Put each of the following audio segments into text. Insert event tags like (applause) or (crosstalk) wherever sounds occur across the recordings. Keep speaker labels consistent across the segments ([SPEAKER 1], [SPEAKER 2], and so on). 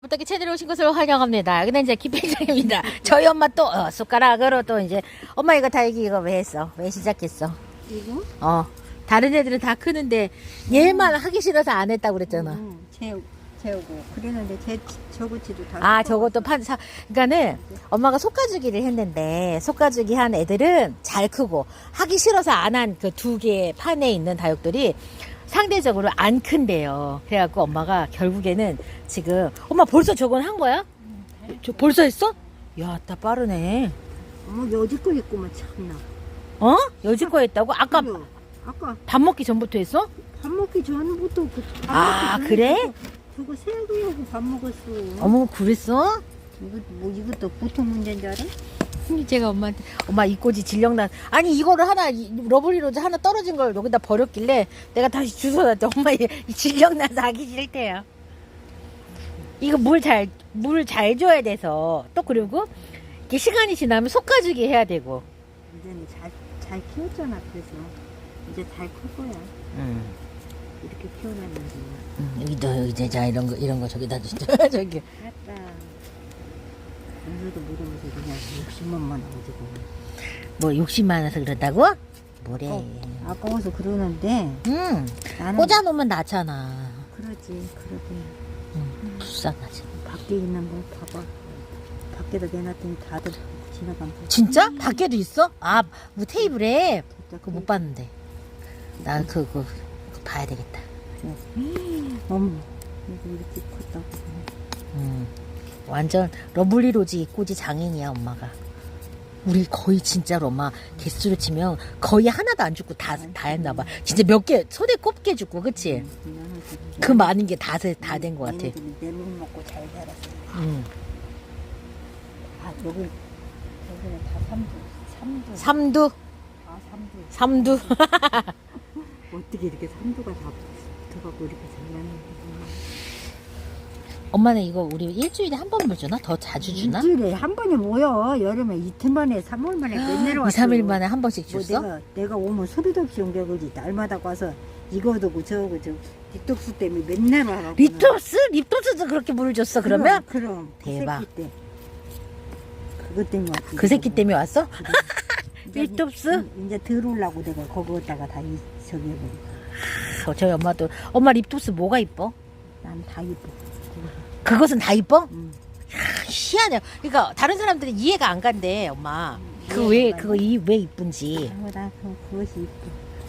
[SPEAKER 1] 부탁이 채널에 오신 것을 환영합니다. 근데 이제 김필장입니다. (laughs) 저희 엄마 또 어, 숟가락으로 또 이제 엄마 이거 달기 이거 왜 했어? 왜 시작했어?
[SPEAKER 2] 이거?
[SPEAKER 1] 어 다른 애들은 다 크는데 얘만 하기 싫어서 안 했다고 그랬잖아.
[SPEAKER 2] 응, 재우, 재우고. 그랬는데 제 저거지도 다.
[SPEAKER 1] 아. 저것도 판 사. 그러니까는 엄마가 속가주기를 했는데 속가주기 한 애들은 잘 크고 하기 싫어서 안 한 그 두 개의 판에 있는 다육들이 상대적으로 안 큰데요. 그래갖고 엄마가 결국에는 지금 엄마 벌써 저건 한 거야? 저 벌써 했어? 야, 나 빠르네.
[SPEAKER 2] 어머, 여지 거 있구만, 참나.
[SPEAKER 1] 어? 여지껏 했다고? 아까
[SPEAKER 2] 그래. 아까
[SPEAKER 1] 밥 먹기 전부터 했어?
[SPEAKER 2] 밥 먹기 전부터 그. 밥
[SPEAKER 1] 아,
[SPEAKER 2] 먹기
[SPEAKER 1] 그래?
[SPEAKER 2] 전부터 저거 세개하고 밥 먹었어.
[SPEAKER 1] 어머, 그랬어?
[SPEAKER 2] 이거, 뭐, 이것도 보통 문제인 줄 알아?
[SPEAKER 1] 제가 엄마한테 엄마 이 꼬지 질령난 아니 이거를 하나 이 러블리 로즈 하나 떨어진 걸 여기다 버렸길래 내가 다시 주워놨대 (laughs) 엄마 이, 이 질령나서 하기 싫대요 이거 물 잘 물 잘 줘야 돼서 또 그리고 이게 시간이 지나면 속가주기 해야 되고
[SPEAKER 2] 이제는 잘, 잘 키웠잖아, 그래서. 이제 잘 클 거야.
[SPEAKER 1] 음,
[SPEAKER 2] 이렇게 키워놨는데.
[SPEAKER 1] 음, 여기도 여기 자 이런 거 이런 거 저기다 주죠 (laughs) 저기
[SPEAKER 2] 아따. 은서도 모르면서 그냥 욕심만 나가지고.
[SPEAKER 1] 뭐 욕심 많아서 그렇다고? 뭐래.
[SPEAKER 2] 어, 아까워서 그러는데
[SPEAKER 1] 음
[SPEAKER 2] 나는
[SPEAKER 1] 꽂아놓으면 낫잖아.
[SPEAKER 2] 그러지 그러게.
[SPEAKER 1] 음, 불쌍하지.
[SPEAKER 2] 밖에 있는 거 봐봐. 밖에다 내놨더니 다들 지나가면서
[SPEAKER 1] 진짜? 밖에도 있어? 아 뭐 테이블에?
[SPEAKER 2] 진짜
[SPEAKER 1] 그거 못 봤는데. 나 그거, 그거 봐야 되겠다. (gasps)
[SPEAKER 2] 어머 이거 이렇게 컸다고.
[SPEAKER 1] 음. 완전 러블리 로지 꼬지 장인이야, 엄마가. 우리 거의 진짜로 엄마 개수로 치면 거의 하나도 안 죽고 다, 다 했나 봐. 진짜 몇 개, 손에 꼽게 죽고, 그치? 그 많은 게 다, 다 된 것 같아.
[SPEAKER 2] 내물 먹고 잘 자랐어
[SPEAKER 1] 음.
[SPEAKER 2] 아 여기 여기는 다 삼두 삼두
[SPEAKER 1] 삼두,
[SPEAKER 2] 아 삼두
[SPEAKER 1] 삼두. (laughs)
[SPEAKER 2] 어떻게 이렇게 삼두가 다 붙어갖고 이렇게 잘 났는지
[SPEAKER 1] 엄마는 이거 우리 일주일에 한번물 주나? 더 자주 주나?
[SPEAKER 2] 일주일에 한 번이 모여 여름에 이틀 만에 3월 만에 맨날
[SPEAKER 1] 2,
[SPEAKER 2] 왔어
[SPEAKER 1] 3일 만에 한 번씩
[SPEAKER 2] 뭐
[SPEAKER 1] 줬어?
[SPEAKER 2] 내가 내가 오면 소리도 없이 온 격이지 날마다 와서 이거도 저거 저 빅독수 때문에 맨날 와라고
[SPEAKER 1] 립톱스? 립톱스도 그렇게 물을 줬어, 그러면?
[SPEAKER 2] 그럼 그
[SPEAKER 1] 대박.
[SPEAKER 2] 새끼 때 그것 때문에 왔지
[SPEAKER 1] 그 새끼 때문에 왔어?
[SPEAKER 2] 이제- (laughs)
[SPEAKER 1] 립톱스?
[SPEAKER 2] 이제 들어오려고 내가 거기다가 다 이, 저기 해버리고
[SPEAKER 1] 어, 저희 엄마도 엄마 립톱스 뭐가 이뻐?
[SPEAKER 2] 난다 이뻐
[SPEAKER 1] 그것은 다 이뻐?
[SPEAKER 2] 응.
[SPEAKER 1] 희한해. 그러니까 다른 사람들은 이해가 안 간대, 엄마. 그
[SPEAKER 2] 이해가 왜안
[SPEAKER 1] 그거 이 왜 이쁜지.
[SPEAKER 2] 나 그- 그것이 이뻐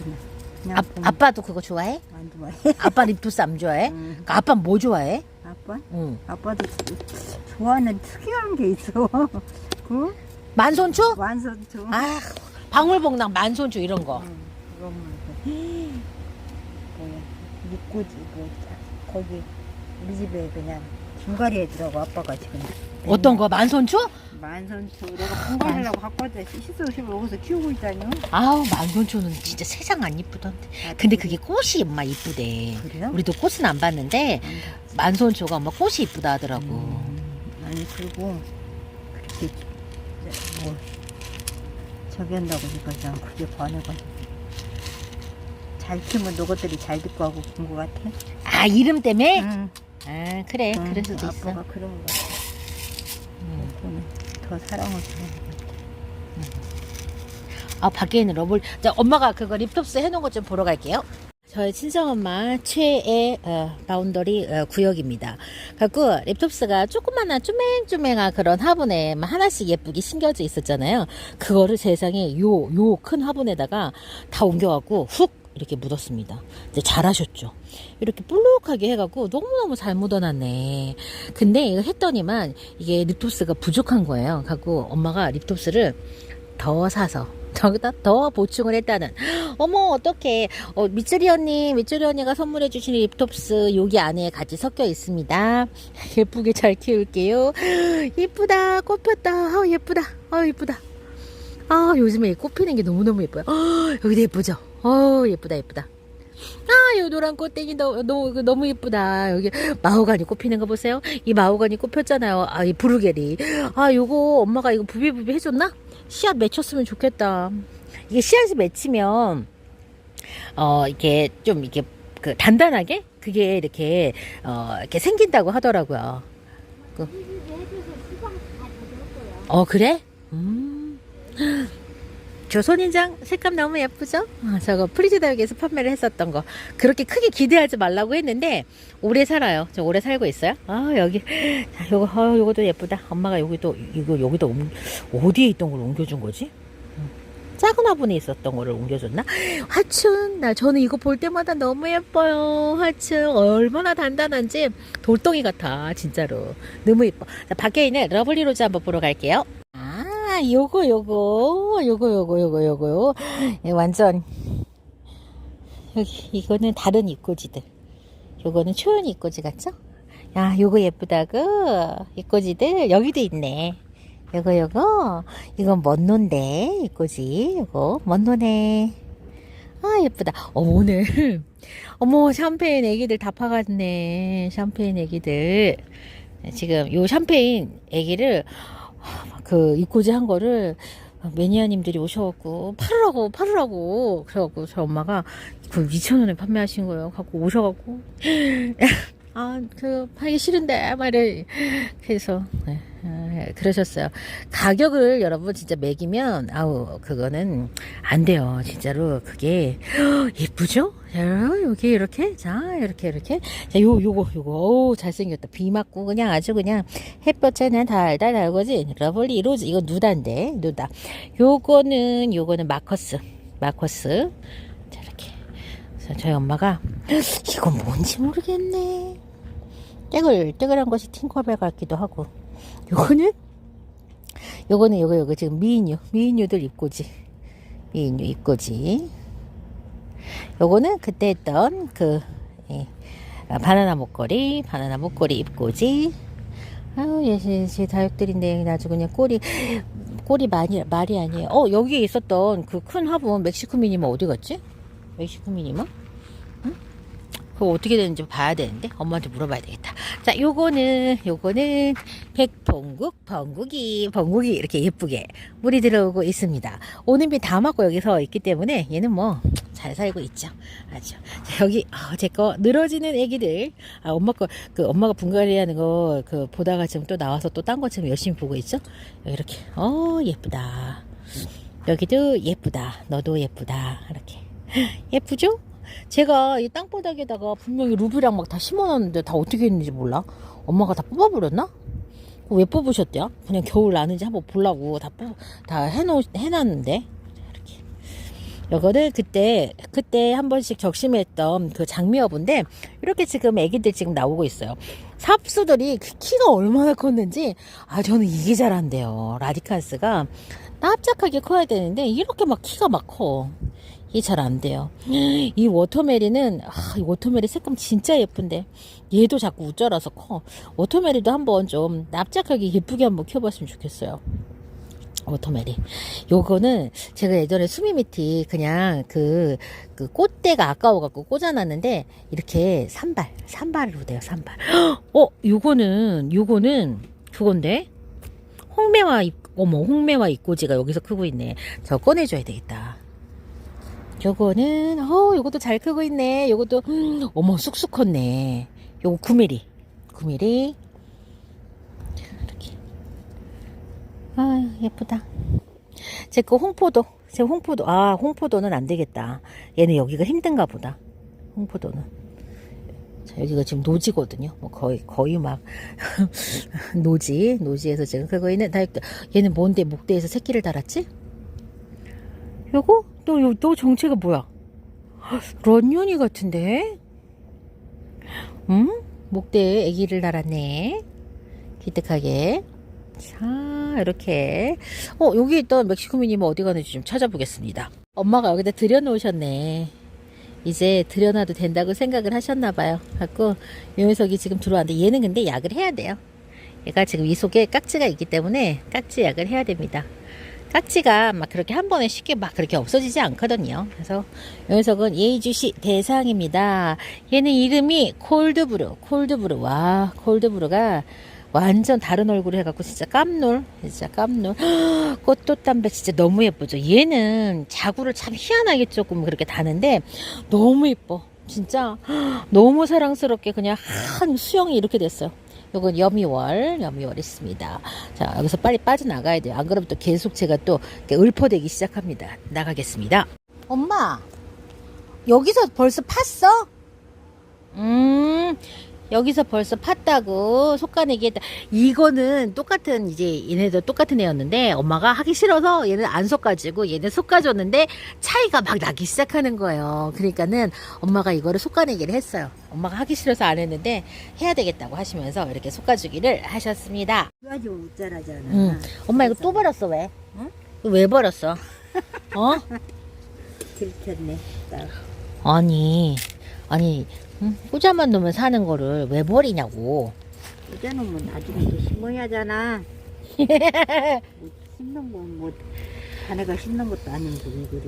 [SPEAKER 2] 그냥 그냥
[SPEAKER 1] 아, 아빠도 그거 좋아해?
[SPEAKER 2] 안 좋아해 (laughs)
[SPEAKER 1] 아빠 립톱스 안 좋아해?
[SPEAKER 2] 응.
[SPEAKER 1] 그러니까 아빠 뭐 좋아해?
[SPEAKER 2] 아빠
[SPEAKER 1] 응.
[SPEAKER 2] 아빠도 좋아하는 특이한 게 있어 (laughs) 그
[SPEAKER 1] 만손초?
[SPEAKER 2] 완선초
[SPEAKER 1] 아, 방울복랑 만손초 이런 거.
[SPEAKER 2] 응, 그러면 그 (gasps) 뭐야 육고지 뭐 자- 거기 우리 집에 그냥 중가리에 들어가 아빠가 지금
[SPEAKER 1] 어떤 거? 만손초?
[SPEAKER 2] 만선초 내가 분갈이라고 갖고 왔다 시소식을 여기서 키우고 있다뇨
[SPEAKER 1] 아우, 만손초는 진짜 세상 안 이쁘던데. 근데 그게 꽃이 엄마 이쁘대.
[SPEAKER 2] 그래요?
[SPEAKER 1] 우리도 꽃은 안 봤는데 만손초가 엄마 꽃이 이쁘다 하더라고.
[SPEAKER 2] 음, 아니 그리고 그렇게 뭐 저기 한다고 니까 그냥 그게 반해가지고 잘 키우면 너것들이 잘 듣고 하고 본것 같아
[SPEAKER 1] 아, 이름 때문에?
[SPEAKER 2] 응.
[SPEAKER 1] 아, 그래.
[SPEAKER 2] 응,
[SPEAKER 1] 그럴 수도 있어.
[SPEAKER 2] 아빠가 그런 것 같아
[SPEAKER 1] 음.
[SPEAKER 2] 더 사랑을 주는 것 같아
[SPEAKER 1] 아 밖에 있는 러블 자 엄마가 그거 립톱스 해놓은 것 좀 보러 갈게요 저희 친정엄마 최애 어, 바운더리 어, 구역입니다 갖고 립톱스가 조그마한 쪼맹쪼맹한 그런 화분에 막 하나씩 예쁘게 심겨져 있었잖아요 그거를 세상에 요 요 큰 화분에다가 다 옮겨갖고 훅 이렇게 묻었습니다. 이제 잘하셨죠? 이렇게 볼록하게 해갖고 너무너무 잘 묻어놨네. 근데 이거 했더니만 이게 립톱스가 부족한 거예요. 갖고 엄마가 립톱스를 더 사서 저기다 더 보충을 했다는. 어머 어떡해. 어, 미쯔리 언니 미쯔리 언니가 선물해 주신 립톱스 여기 안에 같이 섞여 있습니다. (laughs) 예쁘게 잘 키울게요. (gasps) 예쁘다. 꽃 폈다. 아 예쁘다. 아 예쁘다 아 요즘에 꽃 피는 게 너무너무 예뻐요 아, 여기도 예쁘죠 어 예쁘다 예쁘다 아, 이 노란 꽃땡이 너무, 너무, 너무 예쁘다. 여기 마호가니 꽃 피는 거 보세요. 이 마호가니 꽃 폈잖아요. 아, 이 부르게리. 아, 요거 엄마가 이거 부비부비 해줬나? 씨앗 맺혔으면 좋겠다. 이게 씨앗이 맺히면, 어, 이렇게 좀 이렇게 그 단단하게? 그게 이렇게, 어, 이렇게 생긴다고 하더라고요. 그. 어 그래? 음. 조선인장 색감 너무 예쁘죠? 아, 저거 프리즈다육에서 판매를 했었던 거 그렇게 크게 기대하지 말라고 했는데 오래 살아요. 저 오래 살고 있어요. 아 여기 자, 요거 어, 요거도 예쁘다. 엄마가 여기 또 이거 여기다 옮- 어디에 있던 걸 옮겨준 거지? 음. 작은 화분에 있었던 거를 옮겨줬나? 하춘 나 저는 이거 볼 때마다 너무 예뻐요. 하춘 얼마나 단단한지 돌덩이 같아 진짜로 너무 예뻐. 자 밖에 있는 러블리 로즈 한번 보러 갈게요. 아 요거 요거 요거 요거 요거 요거 예, 완전 여기 이거는 다른 입꼬지들. 요거는 초연 입꼬지 같죠? 야 요거 예쁘다고 입꼬지들 여기도 있네. 요거 요거 이건 먼노인데 입꼬지 요거 먼노네. 아 예쁘다. 어, 오늘 (laughs) 어머 샴페인 애기들 다 파갔네. 샴페인 애기들 지금 요 샴페인 애기를 그 입꼬지 한 거를 매니아님들이 오셔갖고 팔으라고 팔으라고 그래갖고 저 엄마가 그 2,000원에 판매하신 거예요. 갖고 오셔갖고 아그 팔기 싫은데 말을 그래서 네, 아, 그러셨어요. 가격을 여러분 진짜 매기면 아우 그거는 안 돼요. 진짜로 그게 (gasps) 예쁘죠? 자, 여기 이렇게? 자 이렇게 이렇게. 자 요 요거 요거. 오 잘생겼다. 비 맞고 그냥 아주 그냥 햇볕에는 달달 달거지. 러블리 로즈. 이거 누다인데 누다. 요거는 요거는 마커스. 마커스. 자 그래서 저희 엄마가 이건 뭔지 모르겠네. 떼글떼글한 것이 팅커벨 같기도 하고. 요거는 요거는 요거 요거 지금 미인유 미인유들 입고지. 미인유 입고지. 요거는 그때 했던 그 예, 아, 바나나 목걸이 바나나 목걸이 입고지. 아유 제 다육들인데 아주 그냥 꼬리 꼬리 많이 말이 아니에요. 어 여기에 있었던 그 큰 화분 멕시코 미니머 어디 갔지? 멕시코 미니머 그거 어떻게 되는지 봐야 되는데 엄마한테 물어봐야 되겠다. 자, 요거는 요거는 백봉국 번국이 번국이 이렇게 예쁘게 물이 들어오고 있습니다. 오는 비 다 맞고 여기 서 있기 때문에 얘는 뭐 잘 살고 있죠. 아주 자, 여기 어, 제거 늘어지는 애기들 아 엄마 거그 엄마가 분갈이 하는 거 그 보다가 지금 또 나와서 또딴 것처럼 열심히 보고 있죠. 이렇게 어 예쁘다. 여기도 예쁘다. 너도 예쁘다. 이렇게 예쁘죠? 제가 이 땅바닥에다가 분명히 루비랑 막 다 심어놨는데 다 어떻게 했는지 몰라. 엄마가 다 뽑아버렸나? 왜 뽑으셨대요? 그냥 겨울 나는지 한번 보려고 다 뽑, 다 해놓, 해놨는데. 이렇게. 요거는 그때, 그때 한 번씩 적심했던 그 장미여부인데, 이렇게 지금 애기들 지금 나오고 있어요. 삽수들이 그 키가 얼마나 컸는지, 아, 저는 이게 잘 안 돼요. 라디칸스가 납작하게 커야 되는데, 이렇게 막 키가 막 커. 이게 잘 안 돼요. 이 워터메리는 아, 이 워터메리 색감 진짜 예쁜데 얘도 자꾸 우쩌라서 커. 워터메리도 한번 좀 납작하게 예쁘게 한번 키워봤으면 좋겠어요. 워터메리. 요거는 제가 예전에 수미미티 그냥 그, 그 꽃대가 아까워갖고 꽂아놨는데 이렇게 산발, 산발로 돼요, 산발. (gasps) 어, 요거는, 요거는 그건데? 홍매화, 잎- 어머, 홍매화 입꼬지가 여기서 크고 있네. 저 꺼내줘야 되겠다. 요거는 어 요것도 잘 크고 있네. 요것도 음, 어머 쑥쑥 컸네. 요거 9mm 9mm 이렇게. 아 예쁘다. 제 거 홍포도 제 홍포도 아 홍포도는 안 되겠다. 얘는 여기가 힘든가 보다. 홍포도는. 자 여기가 지금 노지거든요. 뭐 거의 거의 막 (laughs) 노지 노지에서 지금 크고 있는 다육들 얘는 뭔데 목대에서 새끼를 달았지 요거 너, 요, 너 정체가 뭐야? 런윤이 같은데? 응? 목대에 아기를 달았네. 기특하게. 자, 이렇게. 어, 여기 있던 멕시코 미니뭐 어디 가는지 좀 찾아보겠습니다. 엄마가 여기다 들여놓으셨네. 이제 들여놔도 된다고 생각을 하셨나봐요. 갖고, 요 녀석이 지금 들어왔는데, 얘는 근데 약을 해야 돼요. 얘가 지금 이 속에 깍지가 있기 때문에 깍지 약을 해야 됩니다. 깍지가 막 그렇게 한 번에 쉽게 막 그렇게 없어지지 않거든요. 그래서 이 녀석은 예의주시 대상입니다. 얘는 이름이 콜드브루, 콜드브루. 와, 콜드브루가 완전 다른 얼굴 해갖고 진짜 깜놀, 진짜 깜놀. (gasps) 꽃도 담배 진짜 너무 예쁘죠. 얘는 자구를 참 희한하게 조금 그렇게 다는데 너무 예뻐. 진짜 (gasps) 너무 사랑스럽게 그냥 한 수영이 이렇게 됐어요. 요건 여미월, 여미월 있습니다. 자, 여기서 빨리 빠져나가야 돼요. 안 그러면 또 계속 제가 또 이렇게 읊어대기 시작합니다. 나가겠습니다. 엄마, 여기서 벌써 팠어? 음, 여기서 벌써 팠다고 속가내기 했다. 이거는 똑같은 이제 얘네도 똑같은 애였는데 엄마가 하기 싫어서 얘는 안 속가지고 얘는 속가줬는데 차이가 막 나기 시작하는 거예요. 그러니까는 엄마가 이거를 속가내기를 했어요. 엄마가 하기 싫어서 안 했는데 해야 되겠다고 하시면서 이렇게 속가주기를 하셨습니다.
[SPEAKER 2] 가지고 웃자라잖아.
[SPEAKER 1] 응. 엄마 이거 또 버렸어 왜?
[SPEAKER 2] 응?
[SPEAKER 1] 왜 버렸어? 어? (laughs)
[SPEAKER 2] 들켰네. 딱.
[SPEAKER 1] 아니 아니 응? 꾸자만 놓으면 사는 거를 왜 버리냐고.
[SPEAKER 2] 여자놈은 나중에 또 심어야잖아. (laughs) 뭐 심는 건뭐 자네가 심는 것도 아니면서 왜 그래?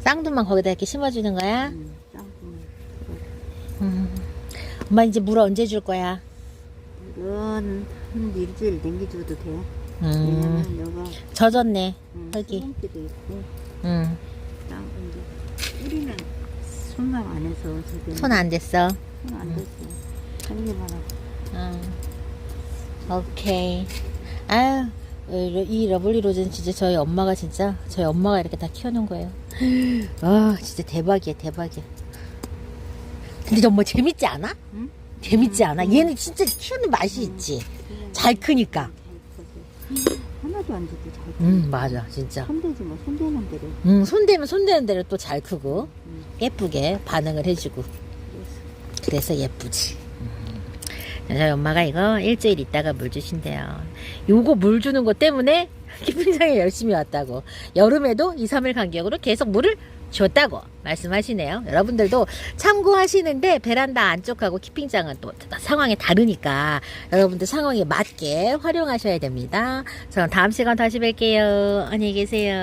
[SPEAKER 1] 쌍두만 거기다 이렇게 심어주는 거야?
[SPEAKER 2] 응.
[SPEAKER 1] 음. 엄마 이제 물 언제 줄 거야?
[SPEAKER 2] 이건 한 일주일 남겨줘도 돼.
[SPEAKER 1] 음.
[SPEAKER 2] 왜냐면 여가
[SPEAKER 1] 젖었네.
[SPEAKER 2] 응,
[SPEAKER 1] 흙이.
[SPEAKER 2] 수분기도 손만 안 해서 저기
[SPEAKER 1] 손 안 됐어.
[SPEAKER 2] 손안 됐어. 살기만 하고.
[SPEAKER 1] 음. 오케이. 아유, 이- 이 러블리 로즈는 진짜 저희 엄마가 진짜 저희 엄마가 이렇게 다 키워놓은 거예요. (gasps) 아, 진짜 대박이야, 대박이야. 근데 정말 재밌지 않아?
[SPEAKER 2] 응?
[SPEAKER 1] 재밌지 않아? 얘는 진짜 키우는 맛이 있지. 잘 크니까.
[SPEAKER 2] 하나도 안 줘도 잘 커.
[SPEAKER 1] 음, 맞아, 진짜.
[SPEAKER 2] 손대지 뭐 손대는 대로.
[SPEAKER 1] 음, 손대면 손대는 대로 또 잘 크고
[SPEAKER 2] 음,
[SPEAKER 1] 예쁘게 반응을 해주고 그래서. 예쁘지. 음. 저희 엄마가 이거 일주일 있다가 물 주신대요. 요거 물 주는 것 때문에 (laughs) 캠핑장에 열심히 왔다고. 여름에도 2, 3일 간격으로 계속 물을 줬다고 말씀하시네요. 여러분들도 참고하시는데 베란다 안쪽하고 캠핑장은 또 상황이 다르니까 여러분들 상황에 맞게 활용하셔야 됩니다. 저는 다음 시간 다시 뵐게요. 안녕히 계세요.